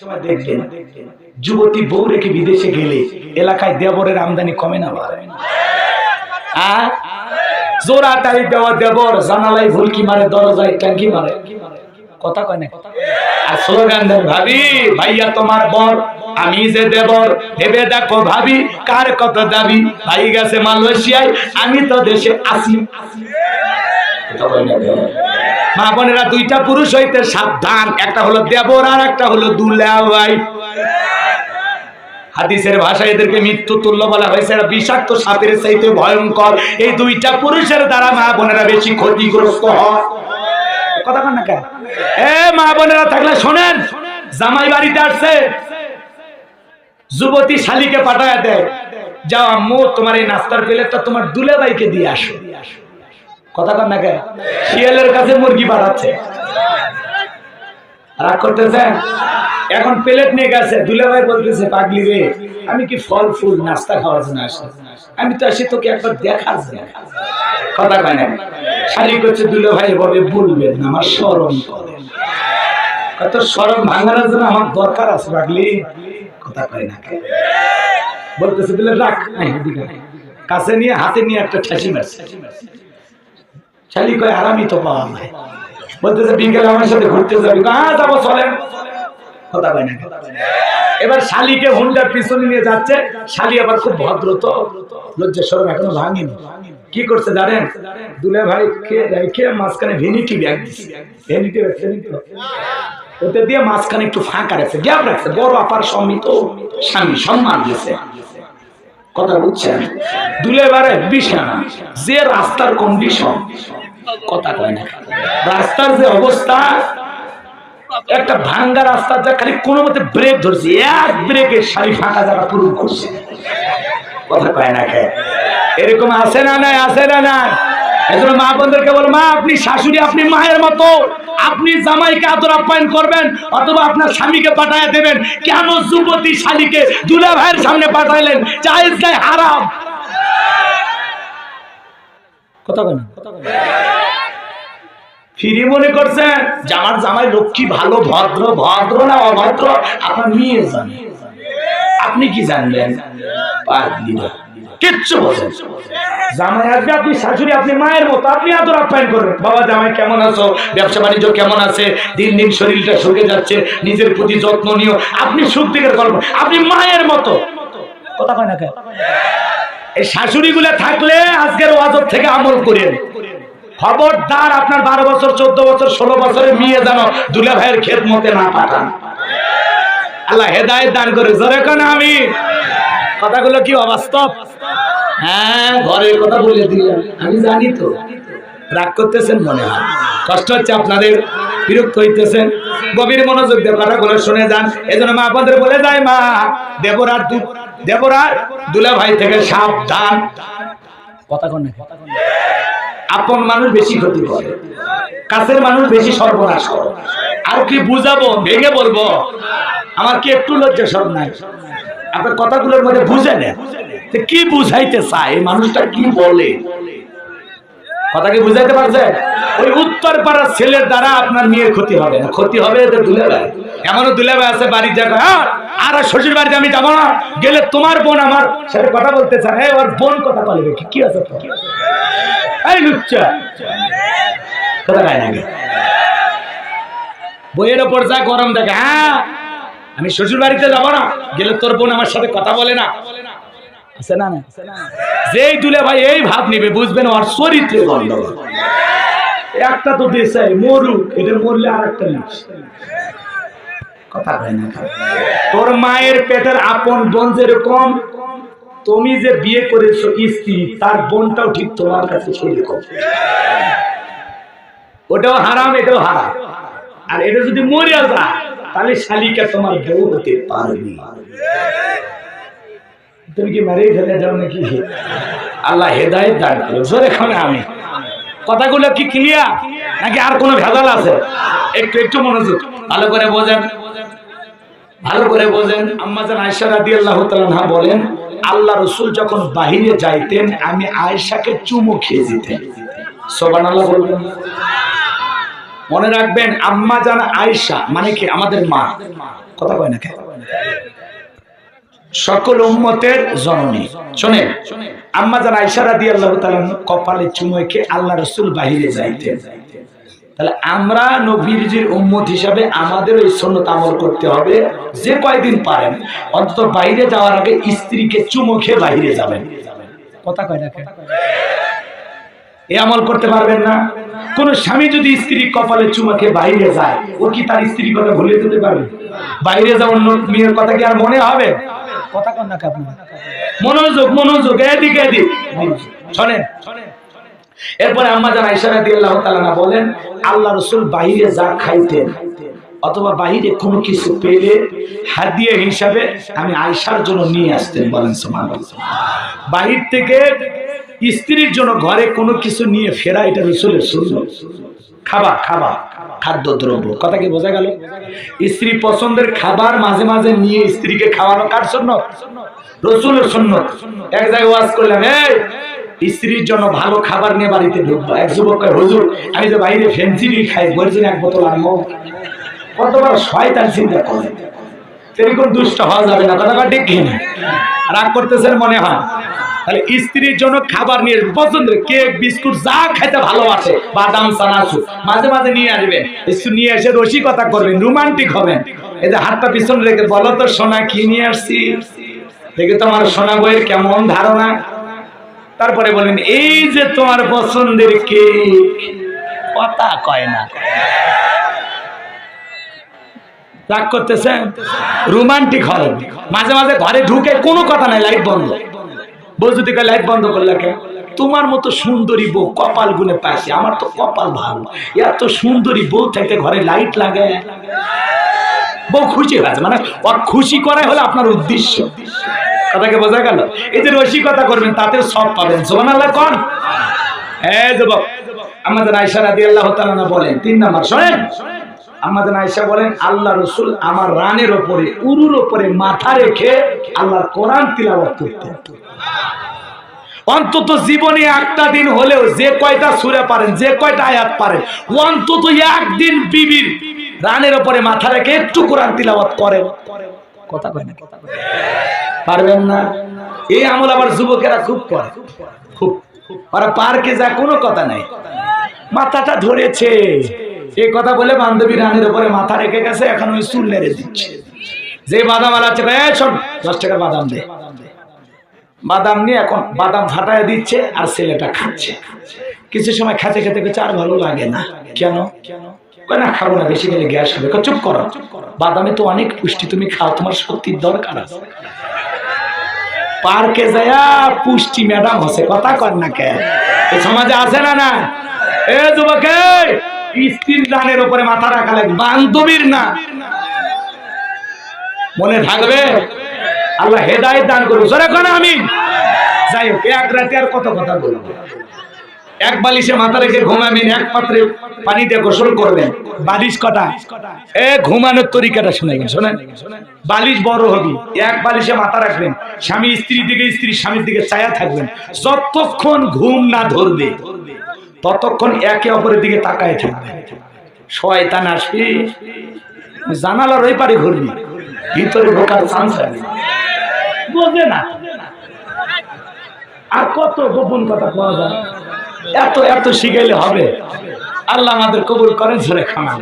সময় দেখবেন। যুবতী বউ রেখে বিদেশে গেলে এলাকায় দেবরের আমদানি কমে না দেওয়া দেবর ভুলকি মারে, দরজায় ট্যাঙ্কি মারে। কথা আর ভাবি, ভাইয়া আমি যে দেবর। ভেবে কার দাবি? ভাই গেছে মালয়েশিয়ায়, আমি তো দেশে আসি। কথা কয় না? মা বোনেরা, দুইটা পুরুষ হইতে সাবধান। একটা হলো দেবর আর একটা হলো দুলাভাই। হাদিসের ভাষায় এদেরকে মৃত্যু তুল্য বলা হয়েছে। এরা বিষাক্ত সাপের চাইতে ভয়ঙ্কর। এই দুইটা পুরুষের দ্বারা মা বোনেরা বেশি ক্ষতিগ্রস্ত হয়। কথা কন না কেন? এ মা বোনেরা, থাকলে শোনেন, জামাই বাড়িতে আসছে। যুবতী শালিকে পাঠায় দেয়, যাও আম্মু, তোমার এই নাস্তার প্লেটটা তোমার দুলে ভাইকে দিয়ে আসো। কথা শিয়ালের কাছে মুরগি পাঠাচ্ছে। রাগ করতেছেন? এখন প্লেট নিয়ে গেছে দুলাভাই বলতেছে, পাগলি রে, আমি কি ফল, ফুল, নাস্তা খাওয়ার জন্য আসি? আমি তো আসি, তোকে একবার দেখার জন্য। কথা কয় না শালি করছে দুলাভাই এভাবে বলবেন আমার স্মরণ করে। কত স্মরণ ভাঙানোর জন্য আমার দরকার আছে, পাগলি। কথা কয় না বলতেছে, দিলে, রাখ। কাছে নিয়ে, হাতে নিয়ে একটা ঠাসি মারছে। শালি কয়, আরামই তো পাওয়া যায়। বলতেছে, বিকেলে আমার সাথে ঘুরতে যাবি। হ্যাঁ যাব, চলেন। এবার শালিকে হুন্ডার পিছনে নিয়ে যাচ্ছে। শালি আবার খুব ভদ্র তো। লজ্জা সরম এখনও ভাঙেনি। কি করছে জানেন? দুলে ভাই রেখে মাঝখানে ভেনিটি ব্যাগ ভেনিটি ব্যাগ। ওতে দিয়ে মাঝখানে একটু ফাঁকা রাখছে। গ্যাপ রাখছে। বড় আপার সমিত স্বামী সম্মান দিয়েছে। কথা বুঝছেন? দুলে বারে বিছানা, যে রাস্তার কন্ডিশন কথা কয় না। রাস্তার যে অবস্থা, একটা ভাঙ্গা রাস্তা যা খালি কোনো মতে ব্রেক ধরছে, এক ব্রেকে সারি ফাঁকা জায়গা পূরণ করছে কথা কয় না খায় এরকম আছে না নাই, আছে না নাই? এজন্য মা বোনদেরকে মা, আপনি শাশুড়ি, আপনি মায়ের মতো। আপনি জামাইকে আদর আপ্যায়ন করবেন অথবা আপনার স্বামীকে পাঠায় দেবেন। কেন যুবতী শালীকে দুলা ভাইয়ের সামনে পাঠাইলেন? জায়েজ নাই, হারাম। বলেন ফিরি মনে করছেন যে আমার জামাই লক্ষ্মী ভালো, ভদ্র ভদ্র না অভদ্র? আপনার মেয়ে জানে। আপনি কি জানলেন? কিচ্ছু আপনি মায়ের মতো, আপনি কেমন আছো? ব্যবসা, বাণিজ্য কেমন আছে? দিন দিন শরীরটা শুকে যাচ্ছে, নিজের প্রতি যত্ন নিও। আপনি সুখ দিকের গল্প আপনি মায়ের মতো। কথা কয় না কেন এই শাশুড়ি গুলো থাকলে আজকের ওয়াজব থেকে আমল করেন। খবরদার আপনার বারো বছর, চোদ্দ বছর, ষোলো বছরের মেয়ে যেন দুলা ভাইয়ের ক্ষেত মতে না পাঠান। আল্লাহ হেদায়ত দান করে, জোরে কেন আমি। কথাগুলো কি অবাস্তব? হ্যাঁ ঘরের কথা বলে দিলাম। আমি জানি তো। রাগ করতেছেন মনে হয়। কষ্ট হচ্ছে আপনাদের, বিরক্ত হইতেছেন। গভীর মনোযোগ দিয়ে কথাগুলো শুনে যান। এজন্য মা আপনাদের বলে যায়, মা দেবরার দু দেবরার দুলা ভাই থেকে সাবধান। কথা কন আপন মানুষ বেশি ক্ষতি করে কাছের মানুষ বেশি সর্বনাশ করে। আর কি বুঝাবো ভেঙে বলব? আমার কি একটু লজ্জা সব নাই? আপনার কথাগুলোর মধ্যে বুঝে নেন। যে কি বুঝাইতে চায়? এই মানুষটা কি বলে? কথা কি বুঝাইতে পারছে? ওই উত্তর পাড়ার ছেলের দ্বারা আপনার মেয়ের ক্ষতি হবে না। ক্ষতি হবে এদের দুলে ভাই এমনও দুলে ভাই আছে বাড়ির জায়গা হ্যাঁ? আর শ্বশুর বাড়িতে আমি যাব না। গেলে তোমার বোন আমার সাথে কথা বলতে চায়। হ্যাঁ ওর বোন কথা বলে কি কি আছে? এই লুচ্চা। কথা বইয়ের ওপর যা গরম দেখে হ্যাঁ আমি শ্বশুর বাড়িতে যাব না। গেলে তোর বোন আমার সাথে কথা বলে না। যেই দুলে ভাই এই ভাব নিবে বুঝবেন ওর চরিত্রে গন্ডগোল। একটা তো দেশে মরুক, এটা মরলে আর একটা কথা হয় না তোর মায়ের পেটের আপন বোন যেরকম, তুমি যে বিয়ে করেছ স্ত্রী, তার বোনটাও ঠিক তোমার কাছে সেরকম ওটাও হারাম, এটাও হারাম। আর এটা যদি মরিয়া যায়, তাহলে শালিকা তোমার বউ হতে পারবি। তুমি কি মারিয়ে ফেলে যাও নাকি? আল্লাহ হেদায়ত দান করো। জোরে আমি। কথাগুলো কি ক্লিয়ার নাকি আর কোনো ভেজাল আছে? একটু একটু মনোযোগ। ভালো করে বোঝেন। ভালো করে বোঝেন। আম্মা জান আয়েশা রাদিয়াল্লাহু তাআলা বলেন, আল্লাহ রসুল যখন বাহিরে যাইতেন, আমি আয়েশাকে চুমু খেয়ে দিতেন। সুবহানাল্লাহ বলবেন। মনে রাখবেন, আম্মা জান আয়েশা মানে কি আমাদের মা? কথা কয় না সকল উম্মতের জননী। শোনেন, আম্মা জান আয়েশা রাদিয়াল্লাহু তাআলা কপালে চুমুকে আল্লাহ রসুল বাহিরে যাইতেন। তাহলে আমরা নবীর উম্মত হিসাবে আমাদের ওই সুন্নত আমল করতে হবে। যে কয়দিন পারেন, অন্তত বাইরে যাওয়ার আগে স্ত্রীকে চুমু খেয়ে বাইরে যাবেন। কথা কয় না এ আমল করতে পারবেন না। কোন স্বামী যদি স্ত্রী কপালে চুমাকে বাইরে যায়, ও কি তার স্ত্রীর কথা ভুলে যেতে পারবে? বাইরে যাওয়ার মেয়ের কথা কি আর মনে হবে? কথা কন না মনোযোগ মনোযোগ, এদিকে, এদিক। শোনেন। এরপরে আম্মা জান আয়েশা রাদিয়াল্লাহু তাআলা না বলেন, আল্লাহ রাসূল বাইরে যা খাইতেন অথবা বাইরে কোনো কিছু পেলে হাদিয়া হিসাবে আমি আয়েশার জন্য নিয়ে আসতেন বলেন সুবহানাল্লাহ। বাহির থেকে স্ত্রীর জন্য ঘরে কোনো কিছু নিয়ে ফেরা এটা রসুলের সুন্নত। খাবার খাবার, খাদ্য, দ্রব্য, কথা কি বোঝা গেল? স্ত্রী পছন্দের খাবার মাঝে মাঝে নিয়ে স্ত্রীকে খাওয়ানো কার জন্য রসুলের শূন্য এক জায়গায় ওয়াজ করলাম এই স্ত্রীর জন্য ভালো খাবার নিয়ে বাড়িতে ঢুকবো। এক যুবক হুজুর, আমি তো বাইরে ফেন্সিডি খাই বলছেন এক বোতল আনব? কতবার শয়তান চিন্তা করে। সেরকম দুষ্ট হওয়া যাবে না। কথা ঠিক কিনা রাগ করতেছেন মনে হয়। তাহলে স্ত্রীর জন্য খাবার নিয়ে পছন্দের কেক, বিস্কুট, যা খেতে ভালোবাসে, বাদাম চানাচু মাঝে মাঝে নিয়ে আসবেন। একটু নিয়ে এসে রসিকতা করবেন, রোমান্টিক হবেন। এই যে হাতটা পিছনে রেখে, বলো তো সোনা কি নিয়ে আসছি দেখে তোমার সোনা বইয়ের কেমন ধারণা। তারপরে বলেন, এই যে তোমার পছন্দের কেক, কথা কয় না। রাগ করতেছেন? রোমান্টিক হবে মাঝে মাঝে ঘরে ঢুকে কোনো কথা নাই, লাইট বন্ধ। বউ লাইট বন্ধ করলে কেন? তোমার মতো সুন্দরী বউ কপাল গুনে পাইছে, আমার তো কপাল ভালো। এত সুন্দরী বউ থেকে ঘরে লাইট লাগে? বউ খুশি হয়েছে মানে খুশি করাই হলো আপনার উদ্দেশ্য। কথাকে বোঝা গেল? এই যে রসিকতা করবেন তাতে সব পাবেন। সোমান আল্লাহ কন? হ্যাঁ যুবক, আমাদের আয়সা রাদি আল্লাহ বলেন, তিন নাম্বার, শোনেন। আমাদের আয়সা বলেন, আল্লাহ রসুল আমার রানের ওপরে, উরুর ওপরে মাথা রেখে আল্লাহর কোরআন তিলাবত করতেন। অন্তত জীবনে একটা দিন হলেও যে কয়টা সুরে পারেন, যে কয়টা আয়াত পারেন, অন্তত একদিন বিবির রানের ওপরে মাথা রেখে একটু কোরআন তিলাবত করেন। কথা কয় না পারবেন না? এই আমল আবার যুবকেরা খুব করে, খুব ওরা পার্কে যা কোনো কথা নাই। মাথাটা ধরেছে। এই কথা বলে বান্ধবী রানের উপরে মাথা রেখে গেছে, এখন ওই চুল নেড়ে দিচ্ছে। যে বাদাম আলাচ্ছে শোন, দশ টাকার বাদাম দে। বাদাম নিয়ে এখন বাদাম ফাটায় দিচ্ছে আর ছেলেটা খাচ্ছে। কিছু সময় খেতে খেতে খেতে আর ভালো লাগে না। কেন? কয় না, খাব না, বেশি গেলে গ্যাস হবে। চুপ করো। বাদামে তো অনেক পুষ্টি, তুমি খাও, তোমার দরকার আছে। পার্কে যায়া পুষ্টি ম্যাডাম কথা কর না কে সমাজে আছে না না এ যুবকে, স্ত্রীর দানের উপরে মাথা রাখা লাগে, বান্ধবীর না। মনে থাকবে? আল্লাহ হেদায়েত দান কোন আমি যাই হোক, এক রাতে আর কত কথা বলব? এক বালিশে মাথা রেখে ঘুমাবেন, এক পাত্রে পানি দিয়ে গোসল করবেন। বালিশ কটা? এ, ঘুমানোর তরিকাটা শুনেবেন শোনেন বালিশ বড় হবি, এক বালিশে মাথা রাখবেন। স্বামী স্ত্রীর দিকে স্ত্রী স্বামীর দিকে ছায়া থাকবেন। যতক্ষণ ঘুম না ধরবে, ততক্ষণ একে অপরের দিকে তাকায় থাকবেন শয়তান আসবি, জানালার ওই পারে ঘুরবি, ভিতরে ঢোকার চান্স আছে। বোঝে না। আর কত গোপন কথা পাওয়া যায়? এত এত শিখাইলে হবে। আল্লাহ আমাদের কবুল করেন সুরে খানা।